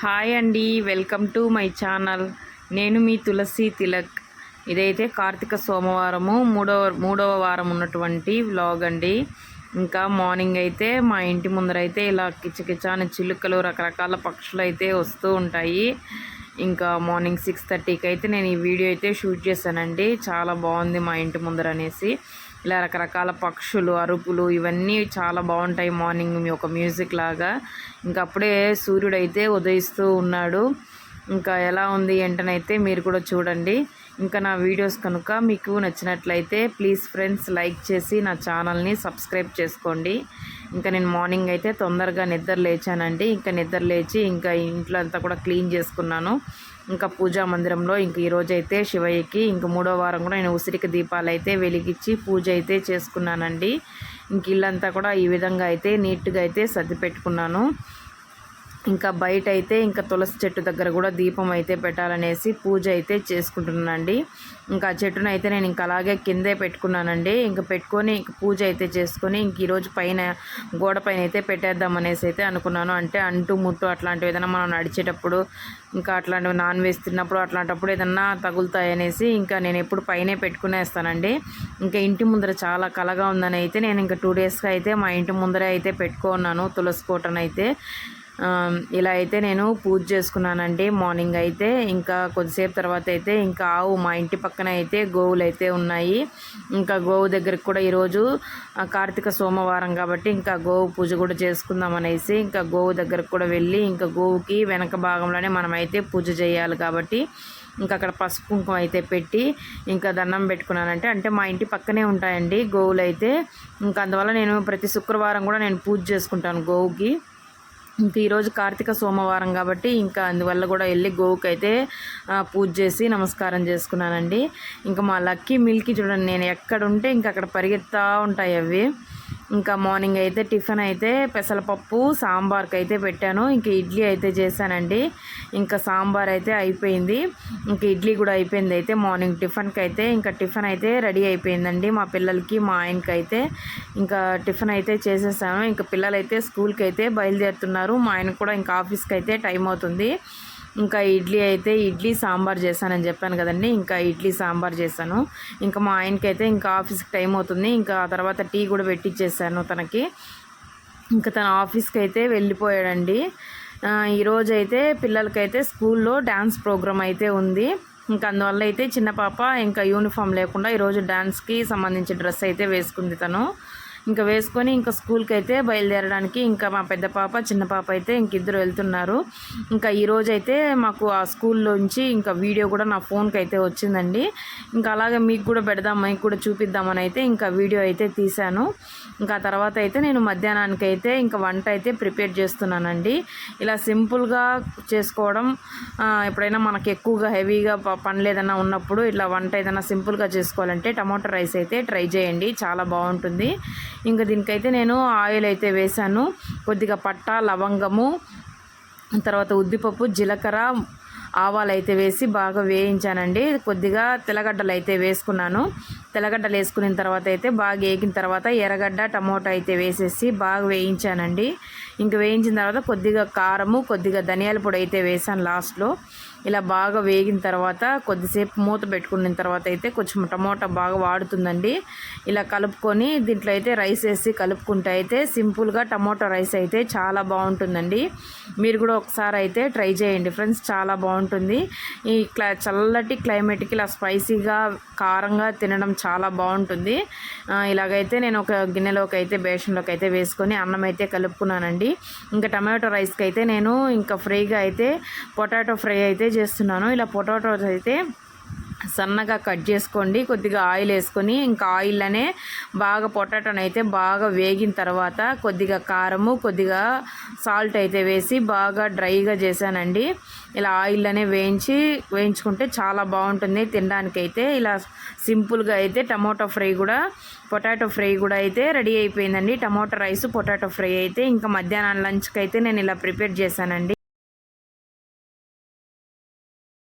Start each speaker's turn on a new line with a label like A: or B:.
A: Hi అండి welcome to my channel. నేను మీ తులసి తిలక్. ఇదైతే కార్తీక సోమవారము మూడవ మూడవ వారం ఉన్నటువంటి వ్లాగ్ అండి. ఇంకా మార్నింగ్ అయితే మా ఇంటి ముందర అయితే ఇలా కిచకిచాని చిలుకలు రకరకాల పక్షులు అయితే వస్తూ ఉంటాయి. ఇంకా మార్నింగ్ సిక్స్ థర్టీకి అయితే నేను ఈ వీడియో అయితే షూట్ చేశానండి. చాలా బాగుంది మా ఇంటి ముందర అనేసి. ఇలా రకరకాల పక్షులు అరుపులు ఇవన్నీ చాలా బాగుంటాయి మార్నింగ్ మీ ఒక మ్యూజిక్ లాగా. ఇంకా అప్పుడే సూర్యుడు అయితే ఉదయిస్తూ ఉన్నాడు. ఇంకా ఎలా ఉంది ఏంటనైతే మీరు కూడా చూడండి. ఇంకా నా వీడియోస్ కనుక మీకు నచ్చినట్లయితే ప్లీజ్ ఫ్రెండ్స్ లైక్ చేసి నా ఛానల్ని సబ్స్క్రైబ్ చేసుకోండి. ఇంకా నేను మార్నింగ్ అయితే తొందరగా నిద్ర లేచానండి. ఇంకా నిద్ర లేచి ఇంకా ఇంట్లో అంతా కూడా క్లీన్ చేసుకున్నాను. ఇంకా పూజా మందిరంలో ఇంక ఈరోజు అయితే శివయ్యకి ఇంక మూడో వారం కూడా నేను ఉసిరికి దీపాలు అయితే వెలిగించి పూజ అయితే చేసుకున్నానండి. ఇంక ఇల్లంతా కూడా ఈ విధంగా అయితే నీట్గా అయితే సర్ది పెట్టుకున్నాను. ఇంకా బయట అయితే ఇంకా తులసి చెట్టు దగ్గర కూడా దీపం అయితే పెట్టాలనేసి పూజ అయితే చేసుకుంటున్నానండి. ఇంకా చెట్టును అయితే నేను ఇంకా అలాగే కిందే పెట్టుకున్నానండి. ఇంకా పెట్టుకొని ఇంక పూజ అయితే చేసుకొని ఇంక ఈరోజు పైన గోడ పైన అయితే పెట్టేద్దాం అనేసి అయితే అనుకున్నాను. అంటే అంటు ముట్టు అట్లాంటివి ఏదైనా మనం నడిచేటప్పుడు ఇంకా అట్లాంటివి నాన్ వేసి తిన్నప్పుడు అట్లాంటప్పుడు ఏదన్నా తగులుతాయనేసి ఇంకా నేను ఎప్పుడు పైనే పెట్టుకునేస్తానండి. ఇంకా ఇంటి ముందర చాలా కలగా ఉందని అయితే నేను ఇంకా టూ డేస్గా అయితే మా ఇంటి ముందరే అయితే పెట్టుకున్నాను తులసి కోటను అయితే ఇలా అయితే నేను పూజ చేసుకున్నానండి. మార్నింగ్ అయితే ఇంకా కొద్దిసేపు తర్వాత అయితే ఇంకా ఆవు మా ఇంటి పక్కన అయితే గోవులు అయితే ఉన్నాయి. ఇంకా గోవు దగ్గరికి కూడా ఈరోజు కార్తీక సోమవారం కాబట్టి ఇంకా గోవు పూజ కూడా చేసుకుందాం అనేసి ఇంకా గోవు దగ్గరకు కూడా వెళ్ళి ఇంకా గోవుకి వెనక భాగంలోనే మనమైతే పూజ చేయాలి కాబట్టి ఇంకా అక్కడ పసుపు కుంకుమ అయితే పెట్టి ఇంకా దండం పెట్టుకున్నానంటే అంటే మా ఇంటి పక్కనే ఉంటాయండి గోవులు అయితే. ఇంకా అందువల్ల నేను ప్రతి శుక్రవారం కూడా నేను పూజ చేసుకుంటాను గోవుకి. ఇంకా ఈరోజు కార్తీక సోమవారం కాబట్టి ఇంకా అందువల్ల కూడా వెళ్ళి గోవుకి అయితే పూజ చేసి నమస్కారం చేసుకున్నానండి. ఇంకా మా లక్కీ మిల్కీ చూడండి నేను ఎక్కడ ఉంటే ఇంకా అక్కడ పరిగెత్తా ఉంటాయి అవి. ఇంకా మార్నింగ్ అయితే టిఫిన్ అయితే పెసరపప్పు సాంబార్కి అయితే పెట్టాను. ఇంకా ఇడ్లీ అయితే చేశానండి. ఇంకా సాంబార్ అయితే అయిపోయింది. ఇంకా ఇడ్లీ కూడా అయిపోయింది అయితే మార్నింగ్ టిఫిన్కి అయితే ఇంకా టిఫిన్ అయితే రెడీ అయిపోయిందండి మా పిల్లలకి మా ఆయనకి అయితే ఇంకా టిఫిన్ అయితే చేసేసాను. ఇంకా పిల్లలు అయితే స్కూల్కి అయితే బయలుదేరుతున్నారు. మా ఆయనకు కూడా ఇంకా ఆఫీస్కి అయితే టైం అవుతుంది ఇంకా ఇడ్లీ అయితే ఇడ్లీ సాంబార్ చేశానని చెప్పాను కదండి. ఇంకా ఇడ్లీ సాంబార్ చేశాను. ఇంకా మా ఆయనకైతే ఇంకా ఆఫీస్కి టైం అవుతుంది. ఇంకా తర్వాత టీ కూడా పెట్టించేసాను తనకి. ఇంకా తన ఆఫీస్కి అయితే వెళ్ళిపోయాడండి. ఈరోజు అయితే పిల్లలకైతే స్కూల్లో డ్యాన్స్ ప్రోగ్రామ్ అయితే ఉంది. ఇంకా అందువల్ల అయితే చిన్న పాప ఇంకా యూనిఫామ్ లేకుండా ఈరోజు డ్యాన్స్కి సంబంధించిన డ్రెస్ అయితే వేసుకుంది తను. ఇంకా వేసుకొని ఇంకా స్కూల్కి అయితే బయలుదేరడానికి ఇంకా మా పెద్ద పాప చిన్న పాప అయితే ఇంకిద్దరు వెళ్తున్నారు. ఇంకా ఈరోజు అయితే మాకు ఆ స్కూల్లోంచి ఇంకా వీడియో కూడా నా ఫోన్కి అయితే వచ్చిందండి. ఇంకా అలాగే మీకు కూడా పెడదాం మీకు కూడా చూపిద్దామని అయితే ఇంకా వీడియో అయితే తీశాను. ఇంకా తర్వాత అయితే నేను మధ్యాహ్నానికి అయితే ఇంకా వంట అయితే ప్రిపేర్ చేస్తున్నానండి. ఇలా సింపుల్గా చేసుకోవడం ఎప్పుడైనా మనకి ఎక్కువగా హెవీగా పనులు ఏదైనా ఉన్నప్పుడు ఇట్లా వంట ఏదైనా సింపుల్గా చేసుకోవాలంటే టమాటో రైస్ అయితే ట్రై చేయండి చాలా బాగుంటుంది. ఇంకా దీనికైతే నేను ఆయిల్ అయితే వేశాను. కొద్దిగా పట్ట లవంగము తర్వాత ఉద్దిపప్పు జీలకర్ర ఆవాలు అయితే వేసి బాగా వేయించానండి. కొద్దిగా తెల్లగడ్డలు అయితే వేసుకున్నాను. తెల్లగడ్డలు వేసుకున్న తర్వాత అయితే బాగా వేగిన తర్వాత ఎర్రగడ్డ టమోటా అయితే వేసేసి బాగా వేయించానండి. ఇంకా వేయించిన తర్వాత కొద్దిగా కారము కొద్దిగా ధనియాల పొడి అయితే వేసాను లాస్ట్లో. ఇలా బాగా వేగిన తర్వాత కొద్దిసేపు మూత పెట్టుకున్న తర్వాత అయితే కొంచెం టమోటా బాగా వాడుతుందండి. ఇలా కలుపుకొని దీంట్లో అయితే రైస్ వేసి కలుపుకుంటే అయితే సింపుల్గా టమోటా రైస్ అయితే చాలా బాగుంటుందండి. మీరు కూడా ఒకసారి అయితే ట్రై చేయండి ఫ్రెండ్స్ చాలా బాగుంటుంది. ఈ క్లా చల్లటి క్లైమేట్కి ఇలా స్పైసీగా కారంగా తినడం చాలా బాగుంటుంది. ఇలాగైతే నేను ఒక గిన్నెలోకి అయితే బేషన్లోకి అయితే వేసుకొని అన్నం అయితే కలుపుకున్నానండి. ఇంకా టమాటో రైస్కి అయితే నేను ఇంకా ఫ్రైగా అయితే పొటాటో ఫ్రై అయితే చేస్తున్నాను. ఇలా పొటాటోస్ అయితే సన్నగా కట్ చేసుకోండి కొద్దిగా ఆయిల్ వేసుకొని ఇంకా ఆయిల్లోనే బాగా పొటాటోని అయితే బాగా వేగిన తర్వాత కొద్దిగా కారము కొద్దిగా సాల్ట్ అయితే వేసి బాగా డ్రైగా చేశానండి. ఇలా ఆయిల్లోనే వేయించి వేయించుకుంటే చాలా బాగుంటుంది తినడానికి అయితే ఇలా సింపుల్గా అయితే టమాటో ఫ్రై కూడా పొటాటో ఫ్రై కూడా అయితే రెడీ అయిపోయిందండి. టమాటో రైస్ పొటాటో ఫ్రై అయితే ఇంకా మధ్యాహ్నం లంచ్కి అయితే నేను ఇలా ప్రిపేర్ చేశానండి.